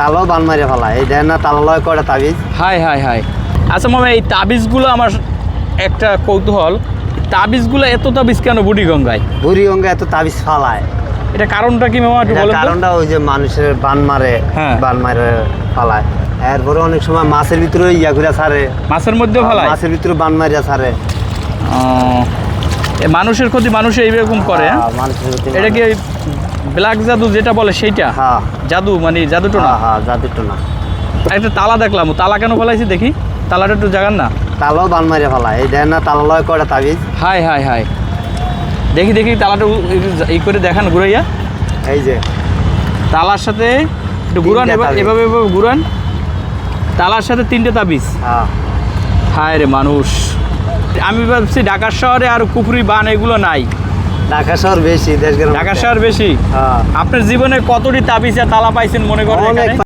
তালাও বান মারিয়া ফেলা। এই দেন না তালা লয় করে তাবিজ? হাই হাই হাই। আচ্ছা মামা এই তাবিজগুলো আমার একটা কৌতূহল। তাবিজগুলো এত তাবিজ কেন বুড়ি গঙ্গায় বুড়ি গঙ্গা এত তাবিজ ফালায়। এটা কারণটা কি মামা একটু বলেন কারণটা ওই যে মানুষের বান মারে হ্যাঁ। বান মারে ফালায়। এরপরে অনেক সময় মাছের ভিতরে ইয়া করে ছাড়ে। মাছের মধ্যেও ফেলায়? মাছের ভিতরে বান মারিয়া ছাড়ে। মানুষের ক্ষতি মানুষ এইরকম করে হ্যাঁ? হ্যাঁ, এটা কি ব্ল্যাক জাদু যেটা বলে সেইটা? হ্যাঁ। জাদু মানে জাদুটো না হ্যাঁ হ্যাঁ জাদুটো না একটা তালা দেখলাম তালা কেন ফেলাইছি দেখি? তালাটা একটু জাগান না। তালাও বান মারিয়া ফেলা এই দেন না তালা লয় করে তাবিজ? হাই হাই হাই। দেখি দেখি তালাটা এই করে দেখান ঘুরাইয়া। এই যে। তালার সাথে একটু ঘুরান এভাবে এভাবে ঘুরান। তালার সাথে তিনটে তাবিজ। হ্যাঁ। হায় রে মানুষ। আমি ভাবছি ঢাকা শহরে আর কুপুরি বান এগুলো নাই। ঢাকা শহর বেশি দেশ গ্রাম ঢাকা শহর বেশি হ্যাঁ আপনার জীবনে কতটি তাবিজা তালা পাইছেন মনে করেন?